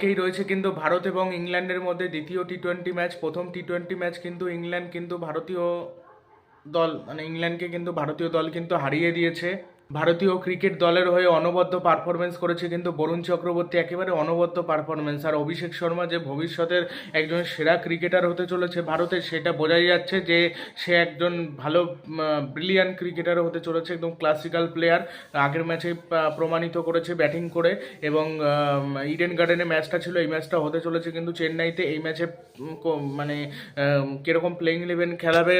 কালকেই রয়েছে কিন্তু ভারত এবং ইংল্যান্ডের মধ্যে দ্বিতীয় টি টোয়েন্টি ম্যাচ প্রথম টি টোয়েন্টি ম্যাচ কিন্তু ইংল্যান্ড কিন্তু ভারতীয় দল মানে ইংল্যান্ডকে কিন্তু ভারতীয় দল কিন্তু হারিয়ে দিয়েছে। ভারতীয় ক্রিকেট দলের হয়ে অনবদ্য পারফরমেন্স করেছে কিন্তু বরুণ চক্রবর্তী, একেবারে অনবদ্য পারফরমেন্স আর অভিষেক শর্মা যে ভবিষ্যতের একজন সেরা ক্রিকেটার হতে চলেছে ভারতের, সেটা বোঝাই যাচ্ছে যে সে একজন ভালো ব্রিলিয়ান ক্রিকেটার হতে চলেছে, একদম ক্লাসিক্যাল প্লেয়ার আগের ম্যাচে প্রমাণিত করেছে ব্যাটিং করে এবং ইডেন গার্ডেনে ম্যাচটা ছিল, এই ম্যাচটা হতে চলেছে কিন্তু চেন্নাইতে। এই ম্যাচে মানে কীরকম কীরকম প্লেইং ইলেভেন খেলাবে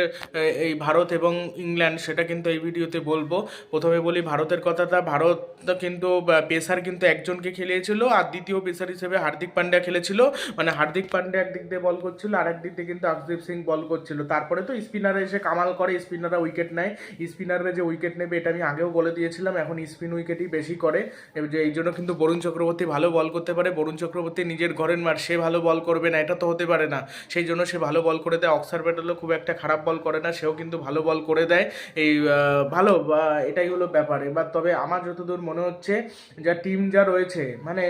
এই ভারত এবং ইংল্যান্ড, সেটা কিন্তু এই ভিডিওতে বলব। প্রথমে বলি ভারতের কথাটা, ভারত কিন্তু পেসার কিন্তু একজনকে খেলিয়েছিল আর দ্বিতীয় পেসার হিসেবে হার্দিক পান্ডিয়া খেলেছিল। মানে হার্দিক পান্ডিয়া একদিক দিয়ে বল করছিল আর একদিক দিয়ে কিন্তু আকদীপ সিং বল করছিল। তারপরে তো স্পিনারে এসে কামাল করে স্পিনাররা উইকেট নেয়। স্পিনাররা যে উইকেট নেবে এটা আমি আগেও বলে দিয়েছিলাম, এখন স্পিন উইকেটই বেশি করে। যে এই জন্য কিন্তু বরুণ চক্রবর্তী ভালো বল করতে পারে। বরুণ চক্রবর্তী নিজের ঘরের মার সে ভালো বল করবে না, এটা তো হতে পারে না। সেই জন্য সে ভালো বল করে দেয়। অক্সার ব্যাটেলও খুব একটা খারাপ বল করে না, সেও কিন্তু ভালো বল করে দেয়। এই ভালো এটাই হলো ব্যাপার। এবার তবে আমার যতদূর মনে হচ্ছে, যা টিম যা রয়েছে মানে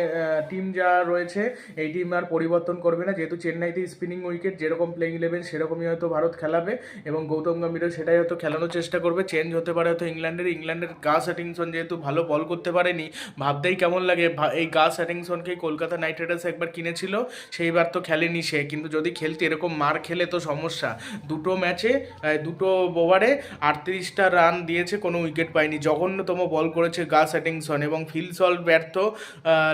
টিম যা রয়েছে, এই টিম আর পরিবর্তন করবে না। যেহেতু চেন্নাইতে স্পিনিং উইকেট যেরকম প্লেইং ইলেভেন সেরকমই হয়তো ভারত খেলাবে এবং গৌতম গম্ভীরও সেটাই হয়তো খেলানোর চেষ্টা করবে। চেঞ্জ হতে পারে হয়তো ইংল্যান্ডের। ইংল্যান্ডের গাস অ্যাটিংসন যেহেতু ভালো বল করতে পারেনি, ভাবতেই কেমন লাগে? এই গাস অ্যাটিংসনকেই কলকাতা নাইট রাইডার্স একবার কিনেছিল, সেইবার তো খেলেনি সে। কিন্তু যদি খেলতে এরকম মার খেলে তো সমস্যা। দুটো ম্যাচে দুটো ওভারে আটত্রিশটা রান দিয়েছে, কোনো উইকেট পায়নি। জঘন্যতম বল করেছে গাস অ্যাটিংসন এবং ফিল সল্ট ব্যর্থ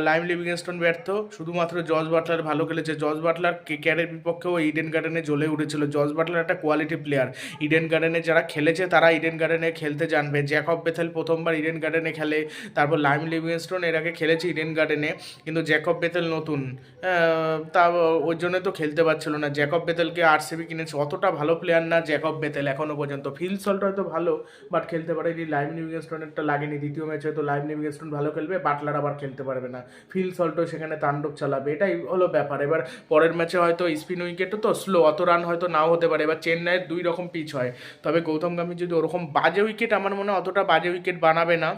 লাইম লিভিংস্টন ব্যর্থ। শুধুমাত্র জজ বাটলার ভালো খেলেছে। জজ বাটলার কেকেআরের বিপক্ষেও ইডেন গার্ডেনে জ্বলে উঠেছিল। জর্জ বাটলার একটা কোয়ালিটি প্লেয়ার ইডেন গার্ডেনে যারা খেলেছে, তারা ইডেন গার্ডেনে খেলতে জানবে। জ্যাকব বেথেল প্রথমবার ইডেন গার্ডেনে খেলে, তারপর লাইম লিভিংস্টন এর আগে খেলেছে ইডেন গার্ডেনে কিন্তু জ্যাকব বেথেল নতুন। তা ওর জন্য তো খেলতে পারছিল না। জ্যাকব বেথেলকে আরসিবি কিনেছে। অতটা ভালো প্লেয়ার না জ্যাকব বেথেল এখনও পর্যন্ত। ফিল সল্ট হয়তো ভালো বাট খেলতে পারেনি। লাইম লিভিংস্টোনেরটা লাগেনি, দ্বিতীয় ম্যাচে হয়তো লাইভ লিভিংস্টোন ভালো খেলবে, বাটলার আবার খেলতে পারবে না। ফিল সল্টও সেখানে তাণ্ডব চালাবে, এটাই হলো ব্যাপার। এবার পরের ম্যাচে হয়তো স্পিন উইকেটও তো স্লো, অত রান হয়তো নাও হতে পারে। এবার চেন্নাইয়ের দুই রকম পিচ হয়। তবে গৌতম গাম্ভীর যদি ওরকম বাজে উইকেট, আমার মনে হয় অতটা বাজে উইকেট বানাবে না।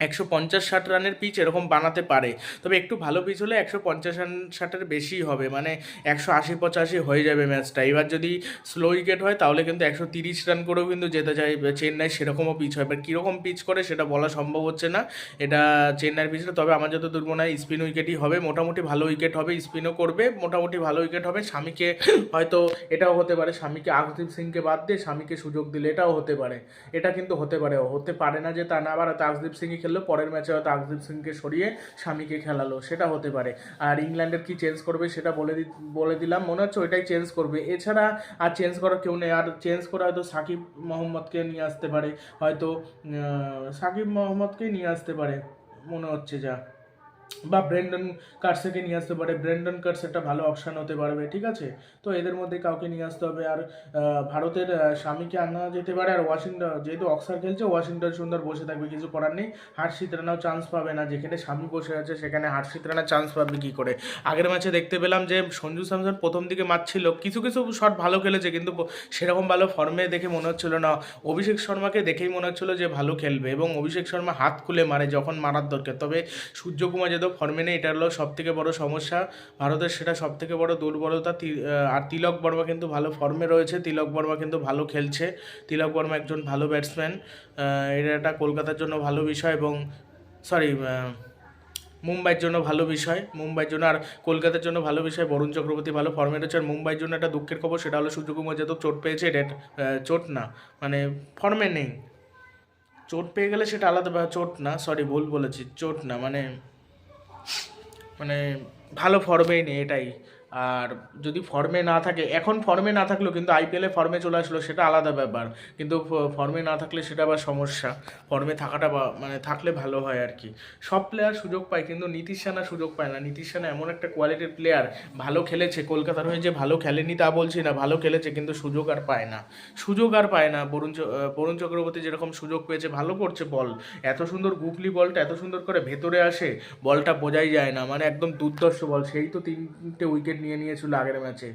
একশো পঞ্চাশ ষাট রানের পিচ এরকম বানাতে পারে। তবে একটু ভালো পিচ হলে একশো পঞ্চাশ রান ষাটের বেশি হবে। মানে একশো আশি পঁচাশি হয়ে যাবে ম্যাচটা এবার যদি স্লো উইকেট হয়, তাহলে কিন্তু একশো তিরিশ রান করেও কিন্তু যেতে চাই চেন্নাই। সেরকমও পিচ হয়। এবার কীরকম পিচ করে সেটা বলা সম্ভব হচ্ছে না। এটা চেন্নাইয়ের পিচটা তবে আমার যত দূর মনে হয় স্পিন উইকেটই হবে। মোটামুটি ভালো উইকেট হবে স্পিনও করবে। মোটামুটি ভালো উইকেট হবে। স্বামীকে হয়তো এটাও হতে পারে। স্বামীকে আকদীপ সিংকে বাদ দিয়ে স্বামীকে সুযোগ দিলে এটাও হতে পারে। এটা কিন্তু হতে পারে। হতে পারে না যে তা না। আবার আকদীপ সিংই খেললো, পরের ম্যাচে হয়তো আকদীপ সিংকে সরিয়ে স্বামীকে খেলালো, সেটা হতে পারে। আর ইংল্যান্ডের কি চেঞ্জ করবে সেটা বলে বলে দিলাম, মনে হচ্ছে ওইটাই চেঞ্জ করবে। এছাড়া আর চেঞ্জ করার কেউ নেই, আর চেঞ্জ করে হয়তো সাকিব মোহাম্মদকে নিয়ে আসতে পারে, হয়তো সাকিব মোহাম্মদকেই নিয়ে আসতে পারে, মনে হচ্ছে যা। বা ব্রেন্ডন কার্সেকে নিয়ে আসতে পারে। ব্রেন্ডন কার্স একটা ভালো অপশান হতে পারবে, ঠিক আছে? তো এদের মধ্যে কাউকে নিয়ে আসতে হবে। আর ভারতের স্বামীকে আনা যেতে পারে। আর ওয়াশিংটন যেহেতু অক্সার খেলছে ওয়াশিংটন সুন্দর বসে থাকবে, কিছু করার নেই। হার্ষিত রানাও চান্স পাবে না। যেখানে স্বামী বসে আছে, সেখানে হার্ষিত রানা চান্স পাবে কী করে? আগের ম্যাচে দেখতে পেলাম যে সঞ্জু স্যামসন প্রথম দিকে মারছিল। কিছু কিছু শট ভালো খেলেছে, কিন্তু সেরকম ভালো ফর্মে দেখে মনে হচ্ছিল না। অভিষেক শর্মাকে দেখেই মনে হচ্ছিল যে ভালো খেলবে এবং অভিষেক শর্মা হাত খুলে মারে যখন মারার দরকার। তবে সূর্যকুমার যাদব ফর্মে নেই, এটা হলো সব থেকে বড় সমস্যা। ভারতের সেটা সব থেকে বড় দুর্বলতা, তি- আর তিলক বর্মা কিন্তু ভালো ফর্মে রয়েছে। তিলক বর্মা কিন্তু ভালো খেলছে। তিলক বর্মা একজন ভালো ব্যাটসম্যান এটা একটা কলকাতার জন্য ভালো বিষয় এবং সরি মুম্বাইয়ের জন্য ভালো বিষয়। মুম্বাইয়ের জন্য আর কলকাতার জন্য ভালো বিষয়। বরুণ চক্রবর্তী ভালো ফর্মে রয়েছে। আর মুম্বাইয়ের জন্য একটা দুঃখের খবর, সেটা হলো সূর্যকুমার যাদব চোট পেয়েছে, এটা চোট না মানে ফর্মে নেই। চোট পেয়ে গেলে সেটা আলাদা চোট না সরি ভুল বলেছি, চোট না মানে মানে ভালো ফর্মেই নেই এটাই। আর যদি ফর্মে না থাকে, এখন ফর্মে না থাকলেও কিন্তু আইপিএলে ফর্মে চলে আসলো সেটা আলাদা ব্যাপার। কিন্তু ফর্মে না থাকলে সেটা আবার সমস্যা। ফর্মে থাকাটা বা- মানে থাকলে ভালো হয় আর কি। সব প্লেয়ার সুযোগ পায়, কিন্তু নীতিশ রানা সুযোগ পায় না। নীতিশ রানা এমন একটা কোয়ালিটির প্লেয়ার ভালো খেলেছে, কলকাতার হয়ে যে ভালো খেলেনি তা বলছি না, ভালো খেলেছে, কিন্তু সুযোগ আর পায় না। সুযোগ আর পায় না। বরুণ বরুণ চক্রবর্তী যেরকম সুযোগ পেয়েছে, ভালো করছে বল এত সুন্দর গুগলি বলটা এত সুন্দর করে ভেতরে আসে বলটা বোঝাই যায় না। মানে একদম দুর্দর্শ বল সেই তো তিনটে উইকেট নিয়ে নিয়েছিল আগের ম্যাচে।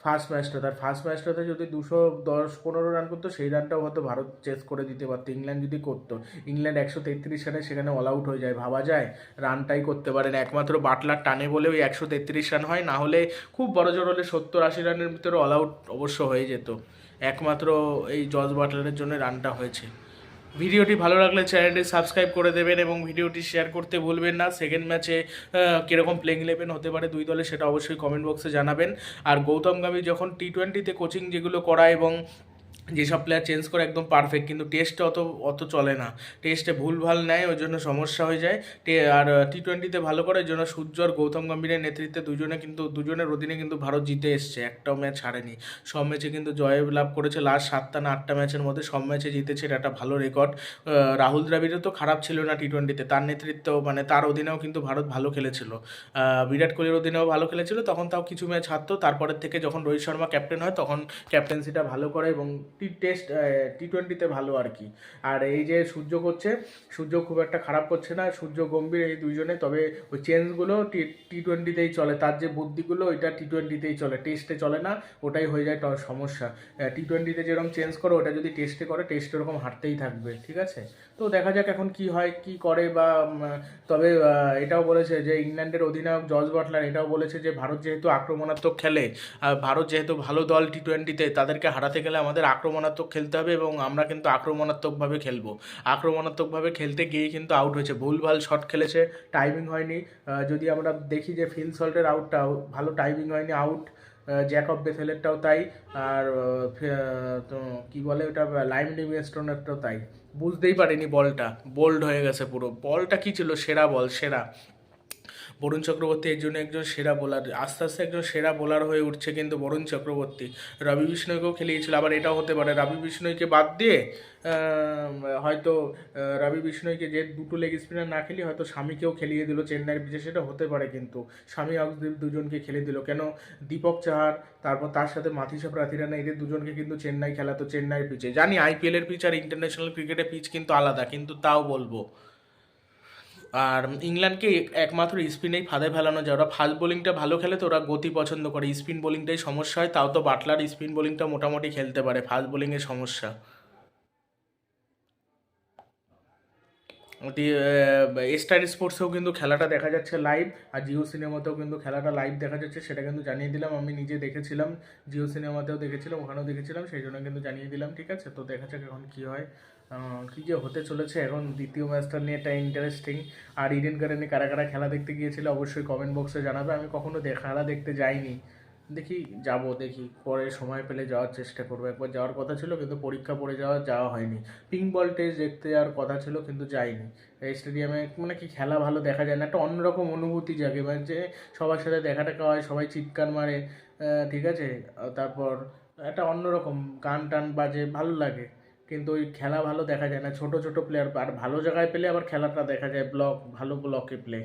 ফার্স্ট ম্যাচটা তার ফার্স্ট ম্যাচটাতে যদি দুশো দশ পনেরো রান করতো, সেই রানটাও হয়তো ভারত চেস করে দিতে পারতো ইংল্যান্ড যদি করতো। ইংল্যান্ড একশো তেত্রিশ রানে সেখানে অল আউট হয়ে যায়, ভাবা যায় রানটাই করতে পারেন। একমাত্র বাটলার টানে বলে ওই একশো তেত্রিশ রান হয়, না হলে খুব বড় জোর হলে সত্তর আশি রানের ভিতরে অল আউট অবশ্য হয়ে যেত। একমাত্র এই জজ বাটলারের জন্য রানটা হয়েছে। ভিডিওটি ভালো লাগলে চ্যানেলটি সাবস্ক্রাইব করে দেবেন এবং ভিডিওটি শেয়ার করতে ভুলবেন না। সেকেন্ড ম্যাচে কীরকম প্লেইং ইলেভেন হতে পারে দুই দলে সেটা অবশ্যই কমেন্ট বক্সে জানাবেন। আর গৌতম গামী যখন টি টোয়েন্টিতে কোচিং যেগুলো করায় এবং যেসব প্লেয়ার চেঞ্জ করে একদম পারফেক্ট কিন্তু টেস্টে অত অত চলে না। টেস্টে ভুল ভালো নেয়, ওই জন্য সমস্যা হয়ে যায়। আর টি টোয়েন্টিতে ভালো করে, ওই জন্য সূর্য আর গৌতম গম্ভীরের নেতৃত্বে দুজনে কিন্তু, দুজনের অধীনে কিন্তু ভারত জিতে এসছে। একটাও ম্যাচ হারেনি। সব ম্যাচে কিন্তু জয় লাভ করেছে লাস্ট সাতটা না আটটা ম্যাচের মধ্যে সব ম্যাচে জিতেছে, এটা একটা ভালো রেকর্ড রাহুল দ্রাবিড়ও তো খারাপ ছিল না টি টোয়েন্টিতে তার নেতৃত্ব মানে তার অধীনেও কিন্তু ভারত ভালো খেলেছিল। বিরাট কোহলির অধীনেও ভালো খেলেছিল, তখন তাও কিছু ম্যাচ হারতো। তারপরের থেকে যখন রোহিত শর্মা ক্যাপ্টেন হয়, তখন ক্যাপ্টেন্সিটা ভালো করে এবং টি টেস্ট টি টোয়েন্টিতে ভালো আর কি। আর এই যে সূর্য করছে, সূর্য খুব একটা খারাপ করছে না, সূর্য গম্ভীর এই দুইজনে, তবে ওই চেঞ্জগুলো টি টি টোয়েন্টিতেই চলে। তার যে বুদ্ধিগুলো, ওইটা টি টোয়েন্টিতেই চলে। টেস্টে চলে না, ওটাই হয়ে যায় সমস্যা। টি টোয়েন্টিতে যেরকম চেঞ্জ করে, ওটা যদি টেস্টে করে, টেস্ট ওরকম হারতেই থাকবে, ঠিক আছে? তো দেখা যাক এখন কি হয়, কি করে বা তবে এটাও বলেছে যে ইংল্যান্ডের অধিনায়ক জর্জ বাটলার এটাও বলেছে যে ভারত যেহেতু আক্রমণাত্মক খেলে ভারত যেহেতু ভালো দল টি টোয়েন্টিতে তাদেরকে হারাতে গেলে আমাদের আক্রমণাত্মক খেলতে হবে এবং আমরা কিন্তু আক্রমণাত্মকভাবে খেলব। আক্রমণাত্মকভাবে খেলতে গিয়ে কিন্তু আউট হয়েছে। ভুলভাল শট খেলেছে টাইমিং হয়নি। যদি আমরা দেখি যে ফিল সল্টের আউটটা ভালো টাইমিং হয়নি আউট জ্যাকব বেথেলেরটাও তাই। আর কি বলে ওটা লাইম লিভিংস্টোনেরটাও তাই। বুঝতেই পারিনি বলটা বোল্ড হয়ে গেছে পুরো। বলটা কি ছিল? সেরা বল সেরা। বরুণ চক্রবর্তী এর জন্য একজন সেরা বোলার আস্তে আস্তে একজন সেরা বোলার হয়ে উঠছে কিন্তু বরুণ চক্রবর্তী। রবি বিষ্ণয়কেও খেলিয়েছিল, আবার এটাও হতে পারে। রবি বিষ্ণয়কে বাদ দিয়ে হয়তো রবি বিষ্ণয়কে যে দুটো লেগ স্পিনার না খেলি হয়তো স্বামীকেও খেলিয়ে দিল চেন্নাইয়ের পিছিয়ে সেটা হতে পারে কিন্তু। স্বামী, অক্সদীপ দুজনকে খেলে দিল। কেন? দীপক চাহার, তারপর তার সাথে মাথিসা প্রাথিরানা এদের দুজনকে কিন্তু চেন্নাই খেলাতো চেন্নাইয়ের পিচে জানি আইপিএলের পিচ আর ইন্টারন্যাশনাল ক্রিকেটের পিচ কিন্তু আলাদা, কিন্তু তাও বলব। আর ইংল্যান্ডকে একমাত্র স্পিনেই ফাঁদে ফেলানো যায়। ওরা ফাস্ট বোলিংটা ভালো খেলে তো ওরা গতি পছন্দ করে। স্পিন বোলিংটাই সমস্যা হয়, তাও তো বাটলার স্পিন বোলিংটা মোটামুটি খেলতে পারে, ফাস্ট বোলিংয়ের সমস্যা। স্টার স্পোর্টসেও কিন্তু খেলাটা দেখা যাচ্ছে লাইভ আর জিও সিনেমাতেও কিন্তু খেলাটা লাইভ দেখা যাচ্ছে, সেটা কিন্তু জানিয়ে দিলাম। আমি নিজে দেখেছিলাম, জিও সিনেমাতেও দেখেছিলাম, ওখানেও দেখেছিলাম, সেই জন্য কিন্তু জানিয়ে দিলাম, ঠিক আছে? তো দেখা যাক এখন কী হয়। কী যে হতে চলেছে এখন দ্বিতীয় ম্যাচটা নিয়ে এটা ইন্টারেস্টিং আর ইডেন গার্ডেনে কারা কারা খেলা দেখতে গিয়েছিল অবশ্যই কমেন্ট বক্সে জানাবে। আমি কখনো খেলা দেখতে যাইনি। দেখি, যাব, দেখি। পরে সময় পেলে যাওয়ার চেষ্টা করব। একবার যাওয়ার কথা ছিল, কিন্তু পরীক্ষা পড়ে যাওয়া যাওয়া হয়নি। পিঙ্ক বল টেস্ট দেখতে যাওয়ার কথা ছিল, কিন্তু যাইনি। এই স্টেডিয়ামে মানে কি খেলা ভালো দেখা যায় না। একটা অন্যরকম অনুভূতি জাগে। মানে যে সবার সাথে দেখা টাকা হয়, সবাই চিৎকার মারে ঠিক আছে? তারপর একটা অন্যরকম গান টান বাজে, ভালো লাগে। কিন্তু ওই খেলা ভালো দেখা যায় না। ছোট ছোট প্লেয়ার আর ভালো জায়গায় পেলে আবার খেলাটা দেখা যায়। ব্লক ভালো ব্লকে প্লে